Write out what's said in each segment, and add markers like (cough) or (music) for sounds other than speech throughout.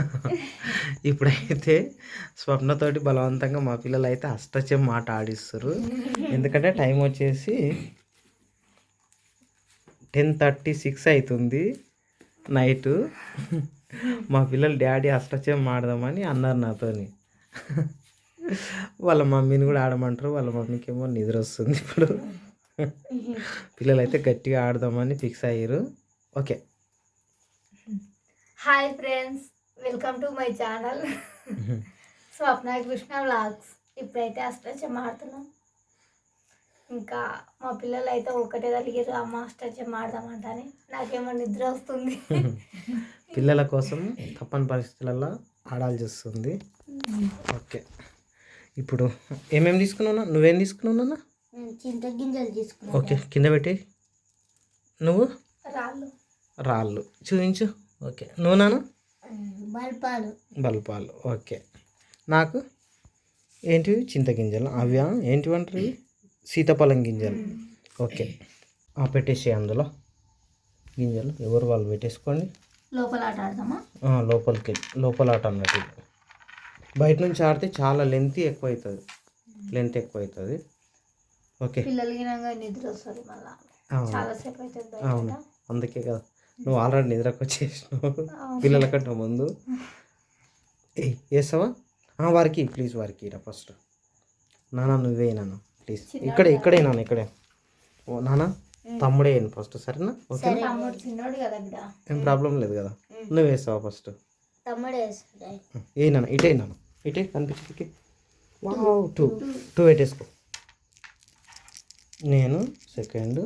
(laughs) ఇప్పుడైతే స్వప్నతోటి బలవంతంగా మా పిల్లలు అయితే అష్టచెమ్మ ఆట ఆడిస్తారు. ఎందుకంటే టైం వచ్చేసి టెన్ థర్టీ సిక్స్ అవుతుంది నైట్. మా పిల్లలు డాడీ అష్టచం ఆడదామని అన్నారు నాతోని. వాళ్ళ మమ్మీని కూడా ఆడమంటారు వాళ్ళ మమ్మీకి ఏమో నిద్ర వస్తుంది ఇప్పుడు. పిల్లలు అయితే గట్టిగా ఆడదామని ఫిక్స్ అయ్యారు. Okay. Hi friends. Welcome to my channel Swapna Krishna vlogs ఇప్పుడైతే అష్టచమ్మ ఆడుతున్నాం ఇంకా మా పిల్లలు అయితే ఒకటే తలిగారు అమ్మ అష్టచమ్మ ఆడదామంటని నాకేమో నిద్ర వస్తుంది. (laughs) పిల్లల కోసం తప్పని పరిస్థితులలో ఆడాల్సి వస్తుంది. ఓకే. ఇప్పుడు ఏమేమి తీసుకున్నావు నువ్వేం తీసుకున్నావు చింతగింజలు తీసుకున్నాను. ఓకే. కింద పెట్టి. నువ్వు? రాళ్ళు. రాళ్ళు. చూపించు. ఓకే. నువ్వు నాన్న? బల్పాలు. బల్పాలు ఓకే. నాకు ఏంటివి? చింతగింజలు. అవి ఏంటివి అంటారు సీతాఫలం గింజలు. ఓకే. ఆ, పెట్టేసి అందులో. గింజలు. ఎవరు వాళ్ళు పెట్టేసుకోండి? లోపల ఆట ఆడదామా లోపలికి. లోపల ఆట అన్నట్టు. బయట నుంచి ఆడితే చాలా లెంత్ ఎక్కువ అవుతుంది లెంత్ ఎక్కువ అవుతుంది ఓకే. పిల్లలు నిద్ర వస్తుంది మళ్ళా. అవును. అందుకే కదా. నువ్వు ఆల్రెడీ నిద్రకు వచ్చేసినావు. పిల్లల కంటే ముందు. ఏ వేస్తావా వారికి ప్లీజ్ వారికి రా ఫస్ట్. నాన్న నువ్వే నాన్న ప్లీజ్. ఇక్కడే ఇక్కడే నాన్న ఇక్కడే. ఓ నాన్న తమ్ముడే ఫస్ట్ సరేనా? ఓకే ఏం ప్రాబ్లం లేదు కదా. నువ్వు వేస్తావా ఫస్ట్? ఏ నాన్న ఇటే నాన్న ఇటే కనిపించడానికి వావ్ టూ. టూ పెట్టేసుకో. నేను సెకండ్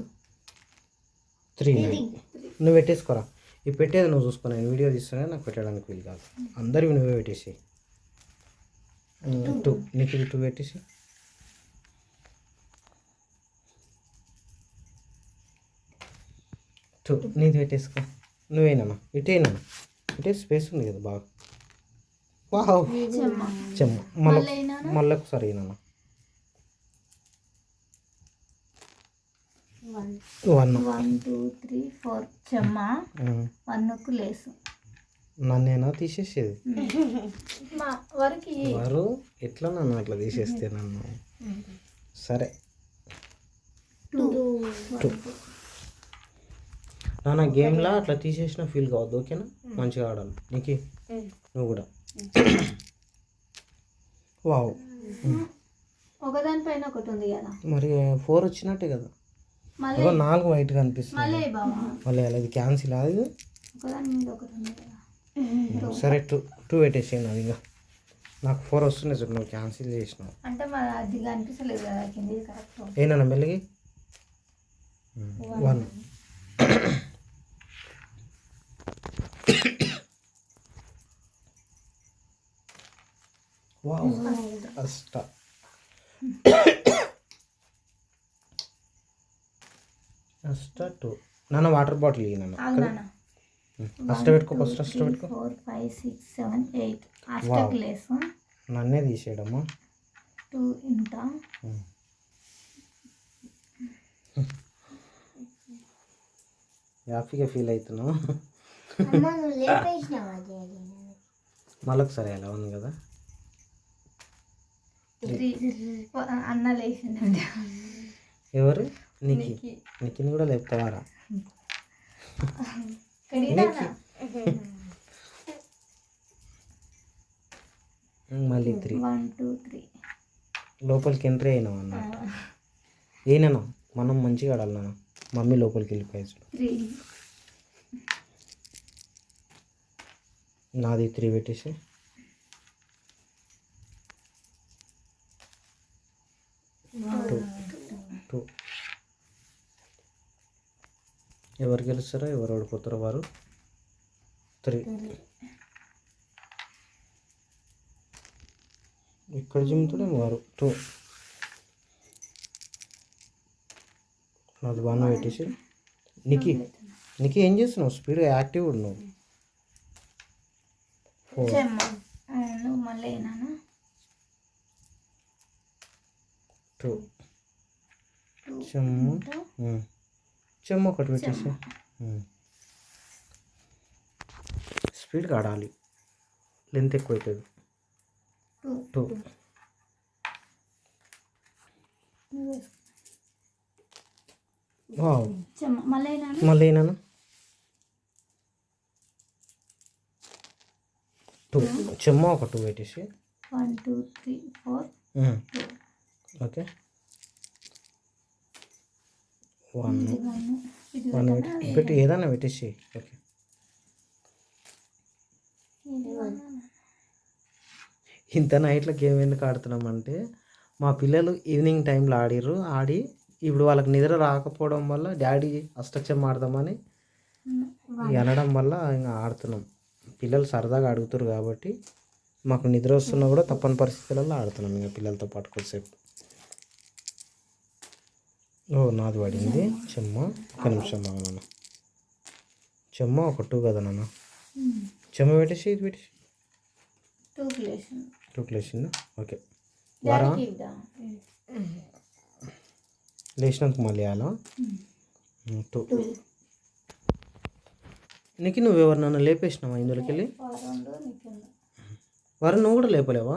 త్రీ నువ్వు పెట్టేసుకోరా. ఇవి పెట్టేది నువ్వు చూసుకో నేను వీడియో తీస్తున్నా నాకు పెట్టడానికి వీలు కాదు. అందరివి నువ్వే పెట్టేసి టూ నీకు టూ పెట్టేసి టూ నీది పెట్టేసుకో. నువ్వేనా ఇటేనా ఇటే స్పేస్ ఉంది కదా బాగా. చెమ్మ. మళ్ళీ మళ్ళీ ఒకసారి అయినా one. One. Two three four. చెమ్మ. వన్కు లేసు. నన్నేనా తీసేసేది? (laughs) మా వరకు వారు ఎట్లా నన్ను అట్లా తీసేస్తే నన్ను? సరే. టూ. నాన్న గేమ్లా అట్లా తీసేసిన ఫీల్ కావద్దు ఓకేనా? మంచిగా ఆడాలి. నీకు? నువ్వు కూడా. వావ్. ఒకదానిపైన ఒకటి ఉంది కదా. మరి ఫోర్ వచ్చినట్టే కదా. మళ్ళీ నాలుగు వైట్గా అనిపిస్తుంది మళ్ళీ ఇది క్యాన్సిల్ అది సరే టూ టూ పెట్టేసేయండి అది ఇంకా. నాకు ఫోర్ వస్తున్నాయి చూడు నువ్వు క్యాన్సిల్ చేసినావు. అంటే మరి అది కనిపిస్తలేదు కదా కింది కరెక్ట్. ఏనా మెల్లగి. వన్ వావ్ అష్ట అష్ట టూ. నాన్న వాటర్ బాటిల్ ఇయ్యి నాన్న. అష్ట పెట్టుకో ఫస్ట్ అష్ట పెట్టుకో. Four five six seven eight అష్టకి లేసు నన్నే తీసేయడమ్మా. టూ ఇంట. హ్యాపీగా ఫీల్ అవుతున్నావు. ఒకసారి ఎలా ఉంది కదా. ఎవరు? నీకి నీకిని కూడా లేపుతావారా? మళ్ళీ త్రీ వన్ టూ త్రీ లోపలికి ఎంట్రీ అయినావు అన్న ఏనా మనం మంచిగా ఆడాలి నాన్న. మమ్మీ లోపలికి వెళ్ళిపోయాడు త్రీ నాది త్రీ పెట్టేసి. టూ టూ ఎవరు గెలుస్తారో ఎవరు ఓడిపోతారో వారు త్రీ. ఇక్కడ జిమ్ముతాడే వారు టూ. నాది వన్ పెట్టేసి. నీకి నీకు ఏం చేస్తున్నావు? స్పీడ్గా యాక్టివ్ ఉన్నావు టూ. చెమ్ము. చెమ్ము. ఒకటి పెట్టేసి. స్పీడ్గా ఆడాలి లెంత్ ఎక్కువ అవుతుంది టూ. మళ్ళీ టూ. చెమ్మ ఒక టూ పెట్టేసి one two three four. Okay. One one? పెట్టి ఏదైనా పెట్టేసి ఓకే. ఇంత నైట్లో గేమ్ ఎందుకు ఆడుతున్నామంటే మా పిల్లలు ఈవినింగ్ టైంలో ఆడిర్రు. ఆడి ఇప్పుడు వాళ్ళకి నిద్ర రాకపోవడం వల్ల డాడీ అష్టచమ్మ ఆడదామని అనడం వల్ల ఇంకా ఆడుతున్నాం. పిల్లలు సరదాగా అడుగుతారు కాబట్టి మాకు నిద్ర వస్తున్నా కూడా తప్పని పరిస్థితులలో ఆడుతున్నాం ఇంకా పిల్లలతో పాటు కొద్దిసేపు. ఓ నాది పడింది. చెమ్మ. ఒక నిమిషం నాన్న. చెమ్మ ఒక టూ కదా నాన్న. చెమ్మ పెట్టేసి ఇది పెట్టేసి. Two లేచిందా okay. వరా? లేచినాక మళ్ళీ ఉమ్. టూ నీకు నువ్వు ఎవరినన్నా లేపేసినావా ఇందులోకి వెళ్ళి? రెండు నీకు ఉంది. వర నువ్వు కూడా లేపలేవా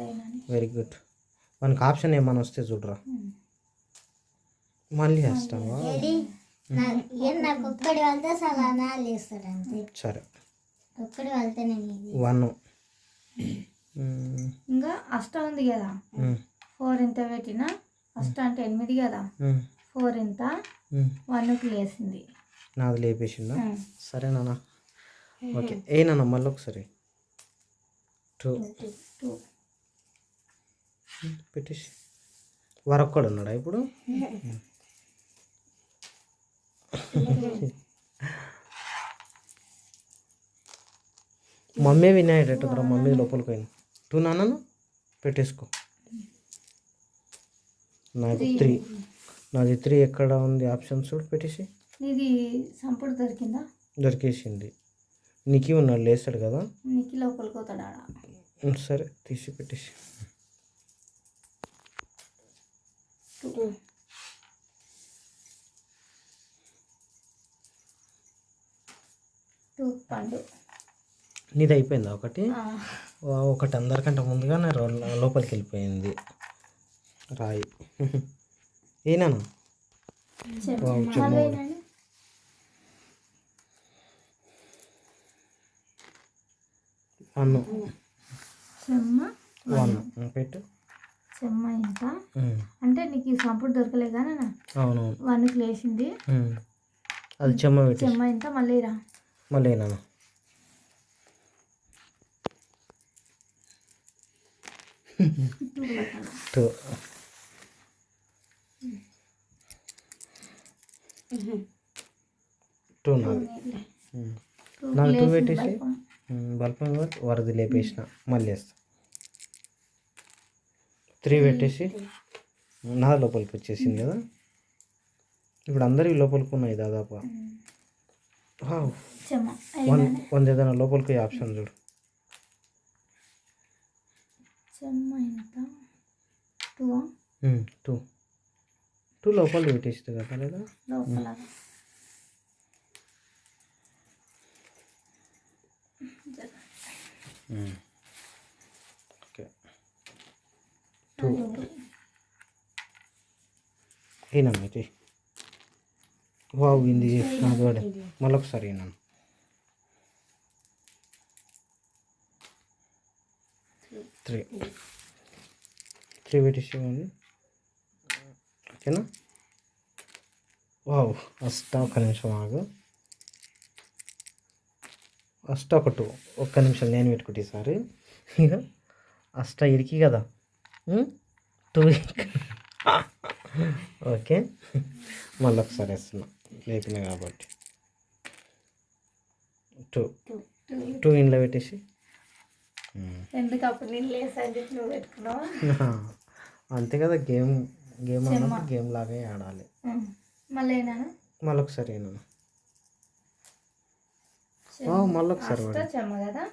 అయినా. Very good. మనకి ఆప్షన్ ఏమైనా వస్తే చూడరా. మళ్ళీ వేస్తావా ఏం నాకు ఒక్కడి వెళ్తే సలానా లేస్తాడు అంతే. సరే. ఒక్కడి వెళ్తే నేను ఇది. వన్. ఇంకా అష్ట ఉంది కదా? ఫోర్ ఇంత పెట్టినా అష్ట అంటే ఎనిమిది కదా? ఫోర్ ఇంత వన్కి లేసింది. నాది లేపేసిందా. సరే నాన్న. ఓకే. ఏ నాన్న మళ్ళీ ఒకసారి. టూ. టూ. పెట్టేసి. వరొక్కడు ఉన్నాడా ఇప్పుడు? (laughs) మమ్మీ వినాయటట్టురా మమ్మీ లోపలికి పోయింది. టూ నాన్నను పెట్టేసుకో. నాది త్రీ నాది త్రీ ఎక్కడ ఉంది? ఆప్షన్స్ చూడు పెట్టేసి. సంపుడు దొరికిందా? దొరికేసింది. నీకి ఉన్నాడు లేస్తాడు కదా? నీకు లోపలికి పోతాడు? సరే తీసి పెట్టేసి. టూ పండు నీది అయిపోయిందా ఒకటి ఒకటి అందరికంటే ముందుగానే లోపలికి వెళ్ళిపోయింది రాయి. ఏనా చెమ్మ. వావ్, చెమ్మ మళ్ళీ కూడా. అయినా వన్ చెమ్మ వన్ పెట్టు. చెమ్మ ఉమ్, అంటే నీకు ఈ సంపుడు దొరకలే కానీ అవునవును. వన్కి లేచింది. అది చెమ్మ పెట్టి చెమ్మ ఇంత మళ్ళీ రా. మళ్ళీ నాన్న టూ. టూ నాది టూ పెట్టేసి బల్పం. వరది లేపేసిన మళ్ళీ వేస్తా. త్రీ పెట్టేసి నా లోపలికి వచ్చేసింది కదా. ఇప్పుడు అందరివి లోపలికి ఉన్నాయి దాదాపు వన్ ఏదైనా లోపలికి ఆప్షన్ చూడు. Two two. లోపలికి పెట్టేస్తుంది కదా లేదా? లోపల. ఓకే. టూ. ఏనమ్మా ఇది వావ్ ఇది నాది వాడే. మళ్ళీ ఒకసారి ఏనా త్రీ. త్రీ పెట్టేసేయండి ఓకేనా? వావ్ అష్ట ఒక్క నిమిషం ఆగు. అష్ట ఒక టూ ఒక్క నిమిషం నేను పెట్టుకుంటే ఈసారి. ఇక అష్ట ఇరికి కదా. Two okay. మళ్ళీ ఒకసారి వేస్తున్నా. లేపిన కాబట్టి. టూ. టూ. ఇంట్లో పెట్టేసి. ఎందుకు అప్పుడు నేను లేసా అని చెప్పి నువ్వు పెట్టుకున్నావా? (laughs) అంతే కదా గేమ్ గేమ్ అన్నప్పుడు గేమ్ లాగే ఆడాలి. ఉమ్. మళ్ళీ మళ్ళీ ఒకసారి ఏనా మళ్ళీ ఒకసారి కదా?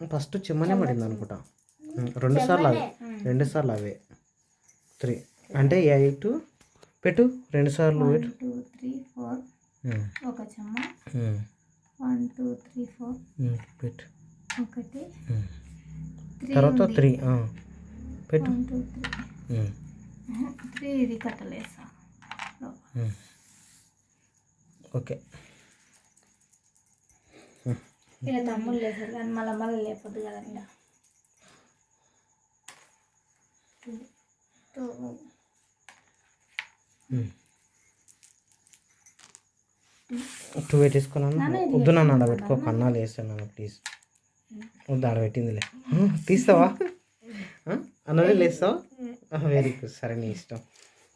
ఫస్ట్ చిమ్మనే పడింది అనుకుంటా. ఉమ్, రెండు సార్లు అవే. రెండు సార్లు అవే. త్రీ అంటే ఎయిట్ పెట్టు రెండు సార్లు పెట్టు. టూ త్రీ ఫోర్ ఒక చెమ్మ. వన్ టూ త్రీ ఫోర్ పెట్టు. ఒకటి. తర్వాత. త్రీ పెట్టు. త్రీ. ఇది కట్టలేసా. ఓకే. ఇక తమ్ముళ్ళు లేసారు కానీ మళ్ళీ మళ్ళీ లేకపోద్దు కదా ఇంకా. టూ. ఉమ్. టూ పెట్టేసుకున్నాను నాన్న, ఇది వద్దు నన్ను? పెట్టుకో. కన్నాలు వేస్తాను ప్లీజ్. ఆడ పెట్టిందిలే. తీస్తావా? అన్నది లేస్తావా? Very good. సరే నీ ఇష్టం.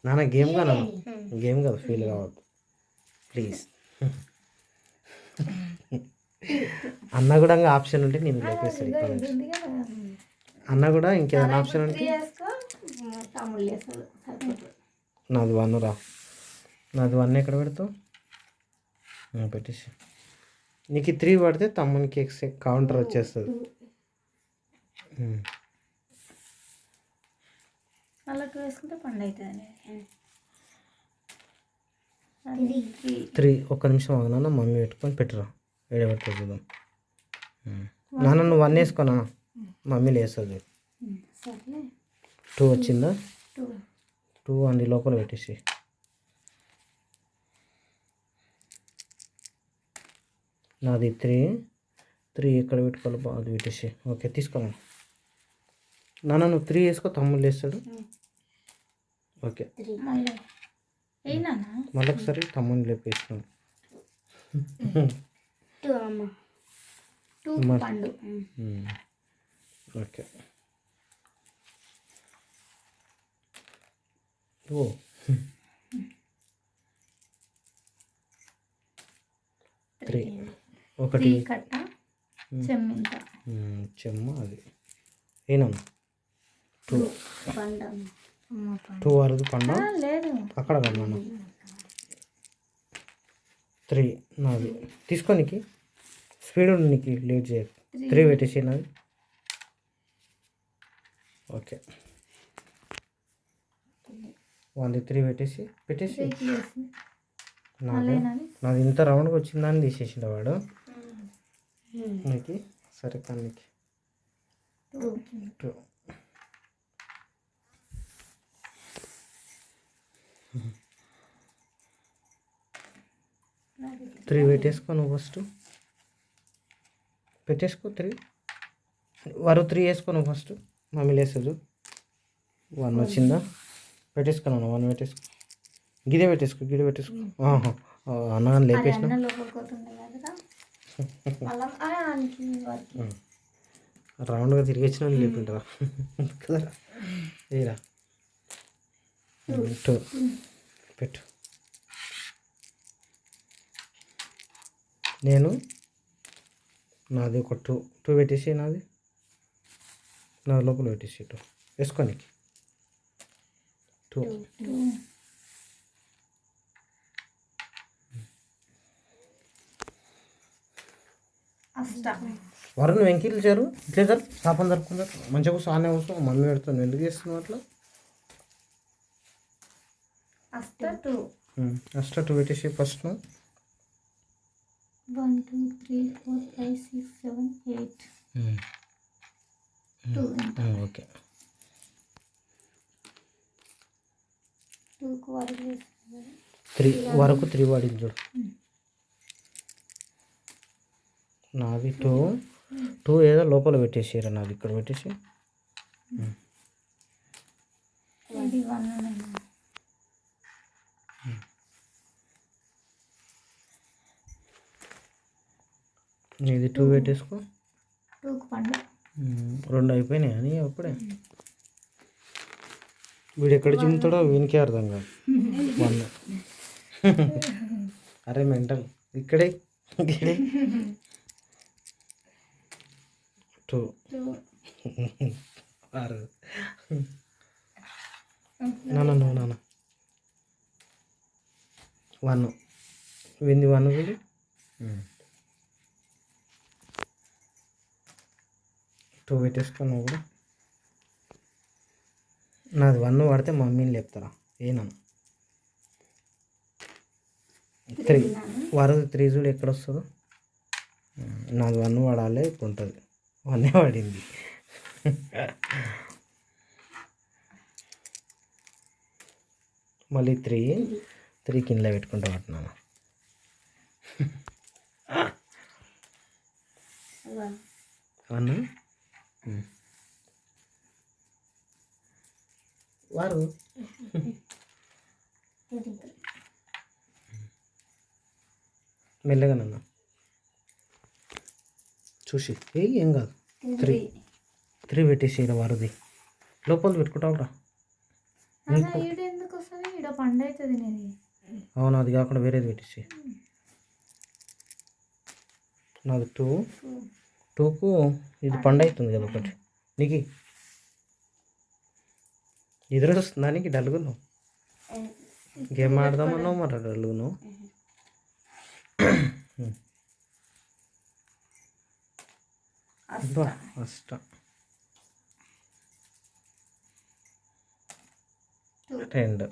నాన్న గేమ్ కాదు గేమ్ కాదు ఫీల్ కావద్దు. ప్లీజ్. అన్న కూడా ఇంకా ఆప్షన్ ఉంటే నేను లేపేస్తాను ఇక్కడ నుంచి అన్న కూడా ఇంకేదైనా ఆప్షన్ ఉంటే నాది వన్ రా. నాది వన్ ఎక్కడ పెడతావు? పెట్టేసి నీకు త్రీ పడితే తమ్మునికి ఎక్స్ కౌంటర్ వచ్చేస్తుంది. టూ వేసుకుంటే పండు అవుతుంది త్రీ ఒక్క నిమిషం ఆగినా మమ్మీ పెట్టుకొని పెట్టురా? ఏడ పెట్టుకో చూద్దాం. ఉమ్. నాన్న నువ్వు వన్ వేసుకోనా? మమ్మీ లేస్తుంది. టూ వచ్చిందా? టూ టూ అంది లోపల పెట్టేసి నాది త్రీ. త్రీ ఎక్కడ పెట్టుకోవాలి అది పెట్టేసి ఓకే తీసుకోమా నాన్న. నువ్వు త్రీ వేసుకో తమ్ముళ్ళు వేస్తాడు ఓకే. మళ్ళీ. ఒకసారి తమ్ముని ఉమ్. ఓకే. ఓ. త్రీ. ఒకటి. కట్ట చెమ్మింత. చెమ్మ అది. ఏనా? టూ. టూ. వరకు పండ. లేదు. అక్కడ కన్నాను త్రీ. నాది. తీసుకోనికి స్పీడ్ నీకు లేట్ చేయకు. త్రీ. పెట్టేసి నాది. ఓకే. వన్ త్రీ పెట్టేసి పెట్టేసి. నాది. నాది ఇంత రౌండ్గా వచ్చిందని తీసేసిండు వాడు. నీకు సరే కన్నికి టూ టూ త్రీ పెట్టేసుకో నువ్వు ఫస్ట్ పెట్టేసుకో త్రీ వరు త్రీ వేసుకో నువ్వు ఫస్ట్ మమ్మీ లేస్తుంది. వన్ వచ్చిందా? పెట్టేసుకున్నాను వన్ పెట్టేసుకో. గిదే పెట్టేసుకో గిదే పెట్టేసుకో. అన్నగాని అది లేపేసిన రౌండ్గా తిరిగి వచ్చిన లేపిండ్రా కదా ఏరా టూ పెట్టు. నేను నాది ఒక టూ టూ పెట్టేసి నాది. నా లోపల పెట్టేసి టూ. వేసుకోనికి టూ టూ అష్ట వరుణ్ వెంకీలు చేరు. ఇట్లే సార్? పాపం జరుపుకుంటారు. మంచిగా కూర్చో ఆనే కూర్చో. మమ్మీ పెడుతుంది ఎందుకు చేస్తున్నావు అట్లా? అష్ట టూ. పెట్టేసి first one two three four five six seven eight. Okay. Three వరకు త్రీ పడింది చూడు. నాది టూ. టూ ఏదో లోపల పెట్టేసారు నాది. ఇక్కడ పెట్టేసి. ఇది టూ పెట్టేసుకో. రెండు అయిపోయినాయి అని అప్పుడే? వీడు ఎక్కడ చిమ్ముతాడో వీనికే అర్థం కాదు. (laughs) అరే మెంటల్ ఇక్కడే ఇక్కడే. టూ ఆరు నాన్న నువ్వు నాన్న వన్ వింది వన్ వీడు టూ పెట్టేసుకో నువ్వు కూడా నాది వన్ పడితే మమ్మీని లేపుతారా ఏనా త్రీ వరద త్రీ చూడు ఎక్కడ వస్తుందో నాకు వన్ పడాలి ఇప్పుడు ఉంటుంది వన్నే పడింది. మళ్ళీ త్రీ త్రీ కింద పెట్టుకుంటా పట్టినాను వన్. వారు. త్రీ మెల్లగా నన్న. చూసి ఏ ఏం కాదు. త్రీ. త్రీ పెట్టేసి వారుది. లోపల పెట్టుకుంటావురా. అవును అది కాకుండా వేరేది పెట్టేసి. నాది టూ. టూకు ఇది పండు అవుతుంది కదా ఒకటి. నీకు. ఎదురు వస్తుందా నీకు డల్గున్నావు గేమ్ ఆడదామన్నావు మరి డల్గున్నావు అష్ట. రెండు.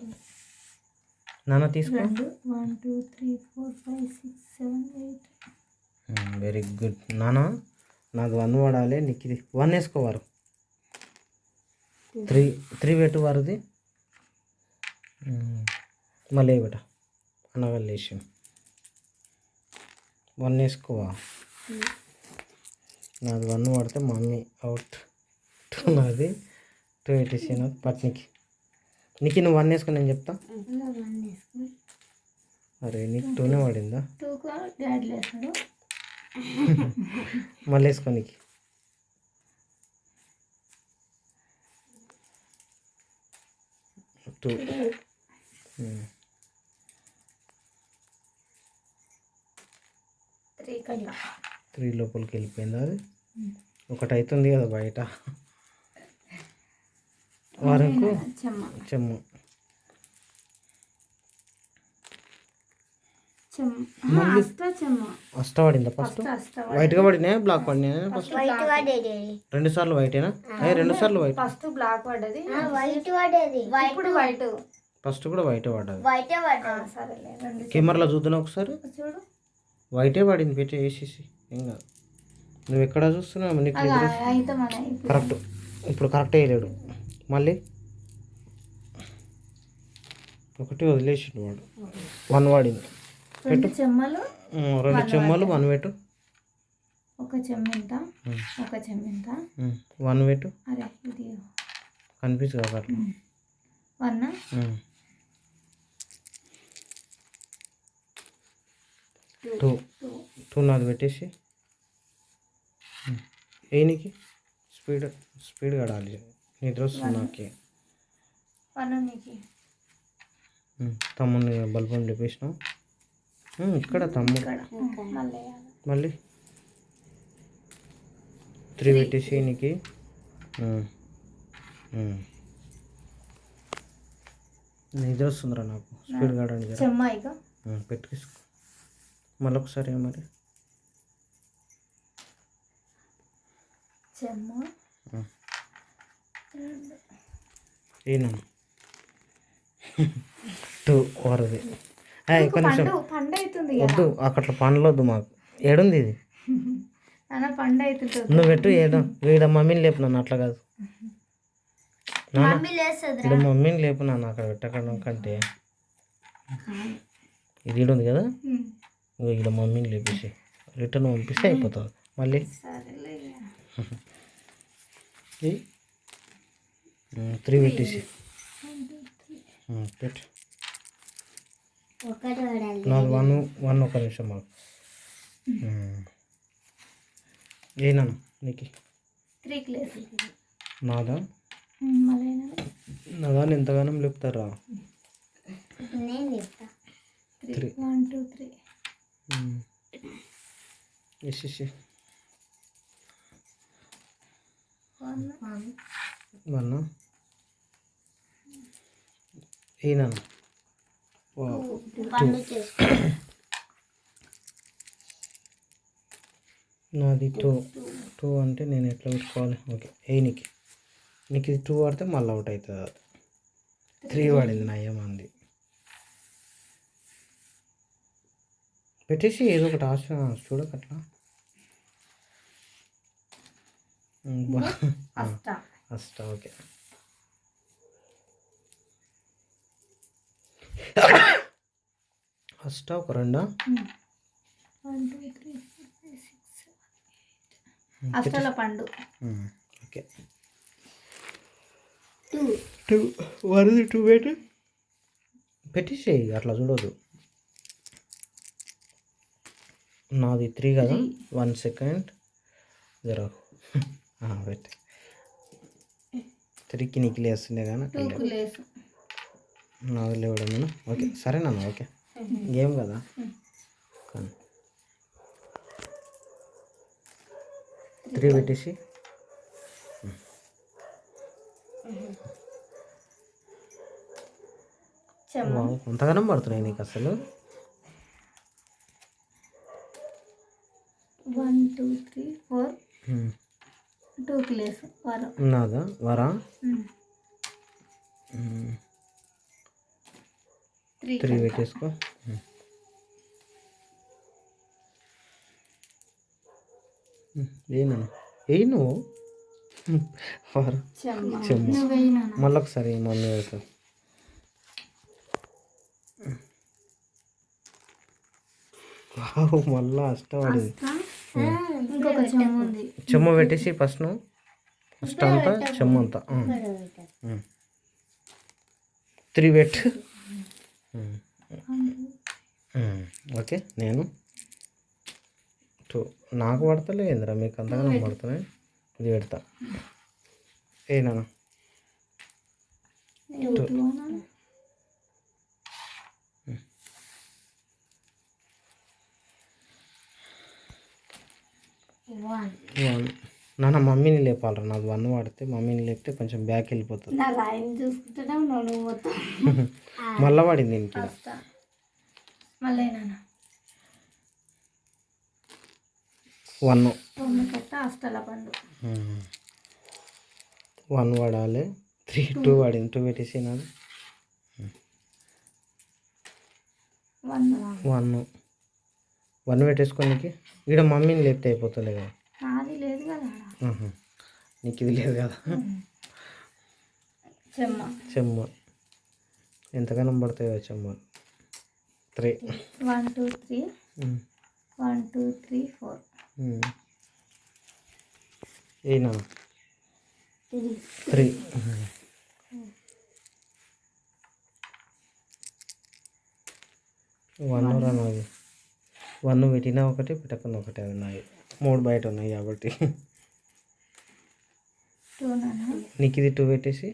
నాన్న తీసుకో. రెండు. One two three four five six seven eight. Very good. నాన్న నాకు వన్ వాడాలి నీకు ఇది. వన్ వేసుకోవారు. త్రీ త్రీ పెట్టు వారుది. మళ్ళీ బేట అనగా లేచి వన్ వేసుకోవా? నాది వన్ పడితే మమ్మీ అవుట్. టూ నాది. టూ పెట్టేసి నాది. పట్నికి నీకు నువ్వు వన్ వేసుకొని నేను చెప్తా. అరే నీకు టూనే పడిందా (laughs) మళ్ళీ వేసుకో నీకు. టూ. త్రీ త్రీ లోపలికి వెళ్ళిపోయింది అది. ఒకటి అవుతుంది కదా బయట. వరకు చెమ్మ. అష్ట పడిందా ఫస్ట్ అష్ట వైట్గా పడినా బ్లాక్ పడినా ఫస్ట్ వైట్ పడేది. రెండు సార్లు వైటేనా? ఏ రెండు సార్లు వైట్? ఫస్ట్ బ్లాక్ పడ్డది. వైట్ పడేది. వైట్ ఇప్పుడు వైట్. ఫస్ట్ కూడా వైటే పడ్డది. వైటే రెండు కెమెరాలో చూద్దాం ఒకసారి? చూడు. వైటే పడింది పెట్టి వేసేసి కాదు నువ్వు ఎక్కడ చూస్తున్నావు? నీకు కరెక్ట్. ఇప్పుడు కరెక్ట్ వేయలేడు మళ్ళీ ఒకటి వదిలేసిండు వాడు. వన్ వాడింది రెండు చెమ్మలు రెండు చెమ్మలు వన్ వెటు ఒక చెమ్మింత ఒక చెమ్మింత వన్ వెటు అరే ఇది కనిపించు కదా అట్లా వన్. టూ. టూ నాది పెట్టేసి. ఏనికి స్పీడ్ స్పీడ్ కడాలి. నిద్ర వస్తుంది నాకే. తమ్ముడిని బల్బం లేపేసినాం ఇక్కడ తమ్ముడు. మళ్ళీ త్రీ పెట్టేసి నీకు. నిద్ర వస్తుందిరా నాకు. స్పీడ్ ఉమ్, పెట్టుకేసుకో మళ్ళీ ఒకసారి మరి. చెమ్మ. ఏనా టూ వరది. ఒక్క నిమిషం. పండు అవుతుంది వద్దు అక్కడ పండ్లు వద్దు మాకు. ఏడుంది ఇది? పండు అవుతుంది నువ్వు పెట్టు ఏడ. ఈడ మమ్మీని లేపు నన్ను అట్లా కాదు. ఈడ మమ్మీని లేపు నన్ను అక్కడ పెట్టకడం కంటే. ఇది ఈడ ఉంది కదా? ఉమ్. ఇంకో ఈడ మమ్మీని లేపేసి రిటర్న్ పంపిస్తే అయిపోతుంది. మళ్ళీ. (laughs) త్రీ పెట్టేసి. పెట్టు. నాకు వన్ వన్ ఒక నిమిషం మాకు ఏనా నీకు? నాదా? నాదా ఎంతగానో లేపుతారా? Three. One two three. Yes yes one చేసుకో. నాది టూ. టూ అంటే నేను ఎట్లా పెట్టుకోవాలి? ఓకే ఏ నీకు? నీకు ఇది టూ పడితే మళ్ళీ అవుట్ అవుతుంది అది. త్రీ పడింది నయ్యం అంది పెట్టేసి ఏదో ఒకటి ఆశ చూడక అష్ట ఓకే. అష్ట ఒక రెండా? అష్టల పండు. ఓకే. టూ. టూ. వరది టూ పెట్టు పెట్టేసేయి అట్లా చూడదు నాది త్రీ కదా. One second. జరా. పెట్టి. త్రీకి నీకు లేస్తుండే కానీ అట్లా టూకు లేసు. నాది లేవడం ఓకే సరేనన్న ఓకే. గేమ్ కదా? కానీ. త్రీ పెట్టేసి. అంతగానం పడుతున్నాయి నీకు అసలు one two three four um. టూకు లేసు వరం? నాదా వరా. త్రీ పెట్టేసుకో. ఏనా ఏయి నువ్వు మళ్ళీ ఒకసారి మమ్మీ వావ్, మళ్ళా ఉంది. చెమ్మ పెట్టేసి ఫస్ట్ నువ్వు. ఫస్ట్ అంతా చెమ్మ అంతా. త్రీ. ఉమ్. ఓకే నేను. టూ నాకు పడతలే ఏందిరా మీకు అంతగానో పడుతున్నాయి ఇది పెడతా. ఏనా. వన్ వన్ నాన్న మమ్మీని లేపాలరా. నాది వన్ వాడితే మమ్మీని లేపితే కొంచెం బ్యాక్ వెళ్ళిపోతుంది. (laughs) మళ్ళా పడింది దీనికి వన్. వన్ వాడాలి. Three two. వాడింది. టూ పెట్టేసి నాది వన్ వన్. పెట్టేసుకోనికి ఈడ మమ్మీని లేపితే అయిపోతుండే కదా నాది లేదు కదా ఆడ. ఆహా. నీకు ఇది లేదు కదా. చెమ్మ. చెమ్మ. ఎంతగానో పడతాయో చెమ్మ. Three. One two three. One two three four. ఏనా? త్రీ. వన్ రా నాది వన్ పెట్టినా ఒకటి పెట్టకుండా ఒకటి అది నాది. మూడు బయట ఉన్నాయి కాబట్టి. నీకు ఇది టూ పెట్టేసి.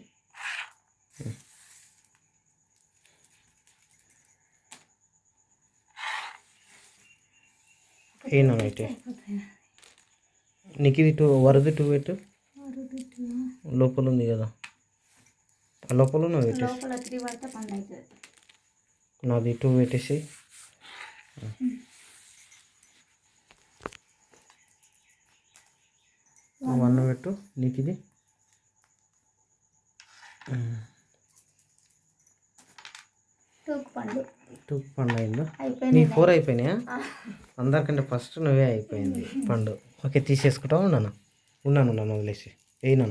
ఏనా అయితే నీకు ఇది టూ వరది టూ పెట్టు. లోపల ఉంది కదా. లోపల నువ్వు పెట్టేసి నాది టూ పెట్టేసి. వన్ పెట్టు. నీకు ఇది. టూకు పండు అయిందా నీ ఫోర్ అయిపోయినాయా? అందరికంటే ఫస్ట్ నువ్వే అయిపోయింది పండు. ఓకే తీసేసుకుంటావు? ఉన్నాను? ఉన్నాను ఉన్నాను వదిలేసి. ఇక.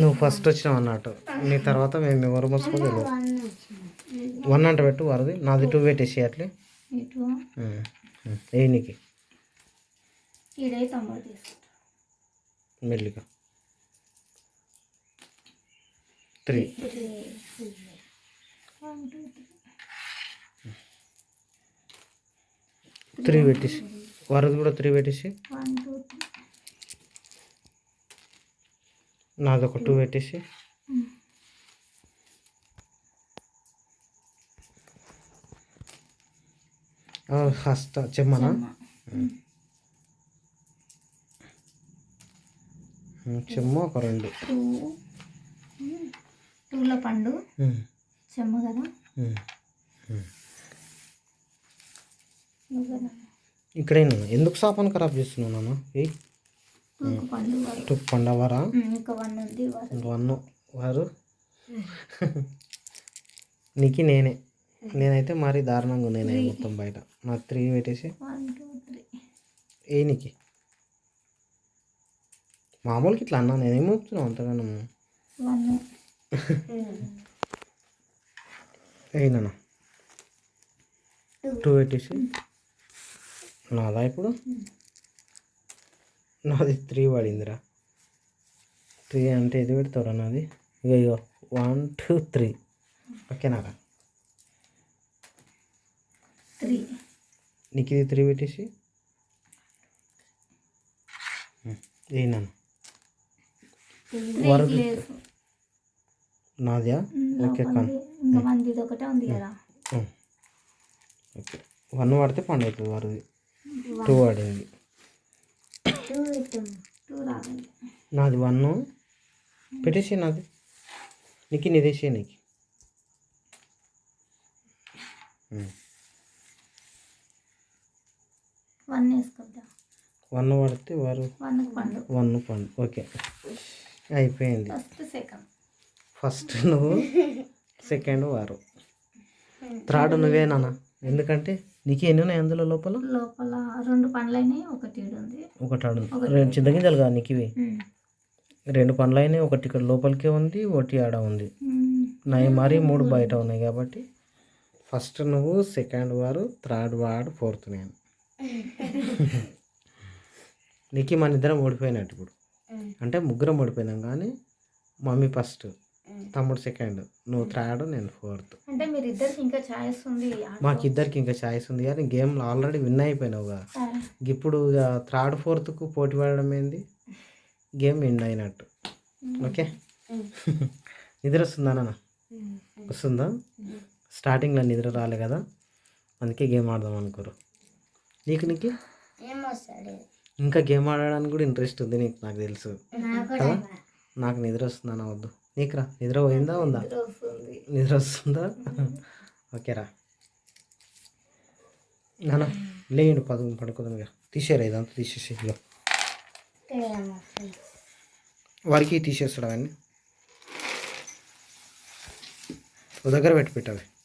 నువ్వు ఫస్ట్ వచ్చినావు అన్నట్టు. నీ తర్వాత మేము ఎవరు మోసుకోలేదు వన్ అంటే పెట్టు వరది. నాది టూ పెట్టేసి అట్లే. ఏ నీకు. మెల్లిగా. త్రీ. త్రీ పెట్టేసి. వరది కూడా త్రీ పెట్టేసి. నాది ఒక టూ పెట్టేసి. హస్త చెమ్మనా? చెమ్మ. ఒక రెండు. టూల పండు చెమ్మ కదా. ఇక్కడేనా ఎందుకు సాపాను ఖరాబ్ చేస్తున్నావు నాన్న? ఏ టూకు పండు వారు. టూ పండవరా వన్ వారు. వన్ వారు. నీకు నేనే. నేనైతే మరీ దారుణంగా నేనే మొత్తం బయట. నా త్రీ పెట్టేసి. ఏ నీకు? మామూలుగా ఇట్లా అన్నా. నేనేం మోపుతున్నావు అంతగానో అయినా టూ పెట్టేసి నాదా ఇప్పుడు? నాది త్రీ పడిందిరా. త్రీ అంటే ఇది పెడతావురా నాది? ఇక ఇగో వన్ టూ త్రీ. ఓకేనారా త్రీ. నీకు ఇది త్రీ పెట్టేసి? త్రీ వరకు నాదియా? ఓకే కాన్. ఇంకా ఇది ఒకటే ఉంది కదా. ఓకే. వన్ పడితే పండు అవుతుంది వరది టూ రాలేదు నాది వన్. పెట్టేసి నాది. నీకు నిదేసి నీకు. వన్ వేసుకుంటా వన్ పడితే వారు వన్ పండు. వన్ పండు. ఓకే. అయిపోయింది. First second. ఫస్ట్ నువ్వు సెకండ్ వారు. థర్డ్ నువ్వే నాన్న. ఎందుకంటే నీకు ఎన్ని ఉన్నాయి అందులో లోపల? లోపల రెండు పండ్లు అయినాయి ఒకటి ఉంది. ఒకటి ఆడు రెండు చింతగింజలు కాదు నీకు ఇవి. రెండు పండ్లు అయినాయి ఒకటి ఇక్కడ లోపలికే ఉంది ఒకటి ఆడ ఉంది. నయ మరి మూడు బయట ఉన్నాయి కాబట్టి. ఫస్ట్ నువ్వు సెకండ్ వారు థర్డ్ వాడు ఫోర్త్ నేను. (laughs) నీకు మన ఇద్దరం ఓడిపోయినట్టు ఇప్పుడు. అంటే ముగ్గురం ఓడిపోయినాం కానీ మమ్మీ ఫస్ట్. తమ్ముడు సెకండ్ నువ్వు థర్డ్ నేను ఫోర్త్ అంటే మీరు ఇద్దరికి ఇంకా ఛాయిస్ ఉంది మాకు ఇద్దరికి ఇంకా ఛాయిస్ ఉంది కానీ గేమ్లో ఆల్రెడీ విన్ అయిపోయినావు కదా. సరే. ఇప్పుడు ఇక థర్డ్ ఫోర్త్కు పోటీ పడడం ఏంది? గేమ్ విన్ అయినట్టు. ఓకే (laughs) నిద్ర వస్తుందా నాన్న? వస్తుందా? స్టార్టింగ్లో నిద్ర రాలే కదా. అందుకే గేమ్ ఆడదాం అనుకోరు. నీకు నీకు? ఇంకా గేమ్ ఆడడానికి కూడా ఇంట్రెస్ట్ ఉంది నీకు నాకు తెలుసు. నాకు నిద్ర వస్తుందా వద్దు? నీకురా? నిద్ర పోయిందా ఉందా? నిద్ర వస్తుంది. ఓకేరా. నాన్న లేండి పదకొండు పడుకోదాం ఇక. తీసేరా ఇదంతా తీసేసి ఏమొస్తాడు వారికి తీసేస్తాడు అవన్నీ. దగ్గర పెట్టి పెట్టావి.